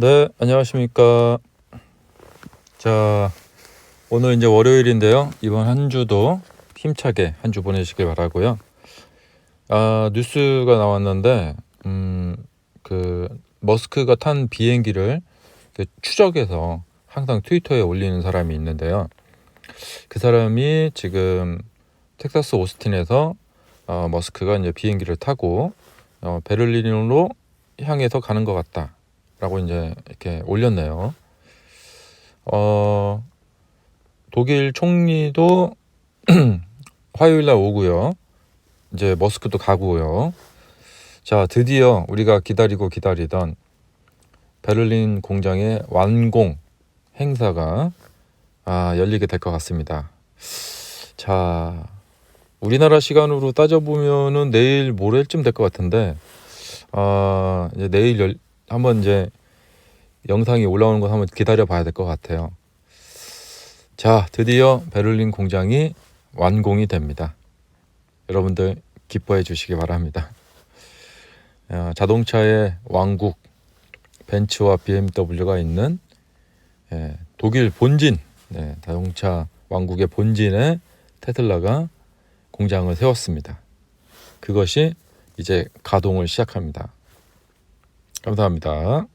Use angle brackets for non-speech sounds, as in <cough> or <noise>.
네, 안녕하십니까. 자, 오늘 이제 월요일인데요. 이번 한 주도 힘차게 한 주 보내시길 바라고요. 아, 뉴스가 나왔는데, 음, 그 머스크가 탄 비행기를 그 추적해서 항상 트위터에 올리는 사람이 있는데요. 그 사람이 지금 텍사스 오스틴에서 어, 머스크가 이제 비행기를 타고 어, 베를린으로 향해서 가는 것 같다. 라고 이제 이렇게 올렸네요. 어, 독일 총리도 <clears throat> 화요일 날 오고요. 이제 머스크도 가고요. 자, 드디어 우리가 기다리고 기다리던 베를린 공장의 완공 행사가 아, 열리게 될 것 같습니다. 자, 우리나라 시간으로 따져보면은 내일 모레쯤 될 것 같은데, 아, 이제 내일 열, 한번 이제 영상이 올라오는 거 한번 기다려 봐야 될 것 같아요. 자, 드디어 베를린 공장이 완공이 됩니다. 여러분들 기뻐해 주시기 바랍니다. 어, 자동차의 왕국 벤츠와 BMW가 있는 예, 독일 본진 네, 자동차 왕국의 본진에 테슬라가 공장을 세웠습니다. 그것이 이제 가동을 시작합니다. 감사합니다.